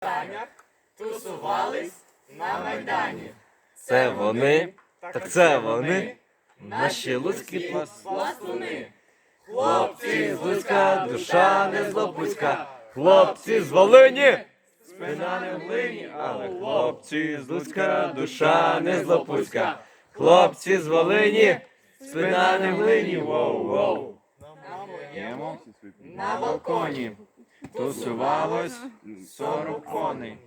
Таня тусувались на майдані. Це вони, так це вони, наші луцькі плас. Пластуни. Хлопці з Луцька, душа не злопуська. Хлопці з Волині, спина не в глині, але хлопці з Луцька, душа не злопуська. Хлопці з Волині, спина не в глині, воу-воу. На моєму На балконі тусувалось сорок коней.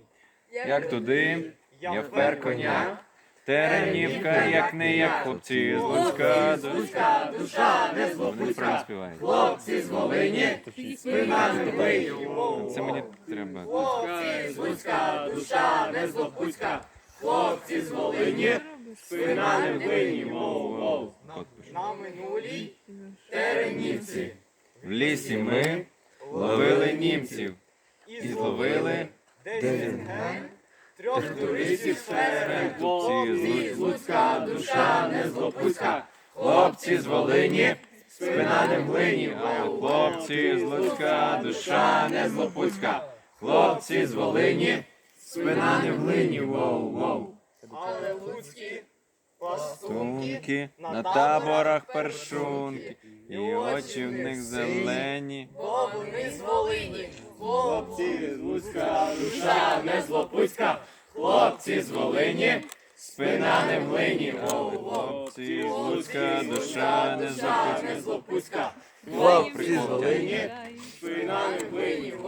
Як туди, я впер коня, Теремнівка, як не як хлопці з Луцька, душа, душа не злопуська. співають. Хлопці з Волині, спина не в Це мені треба. Хлопці з Луцька, душа не злопуська. Хлопці з Волині, спина не. Воу-воу. На минулій теренівці. В лісі ми ловили німців І зловили десь трьох туристів серед хлопці з Луцька, душа не злопуська. Хлопці з Волині, спина не в глині, воу. Хлопці з Луцька, душа не злопуцька. Хлопці з Волині, спина не в глині, воу-воу. Але луцькі пластунки Тунки на таборах першунки, і очі в них зелені. Бо вони з Волині, хлопці з Луцька, душа не злопуська, хлопці з Волині, Спина не в глині. Хлопці з Луцька, душа не злопуцька. не злопуська, Хлопці з Волині, спина не в глині.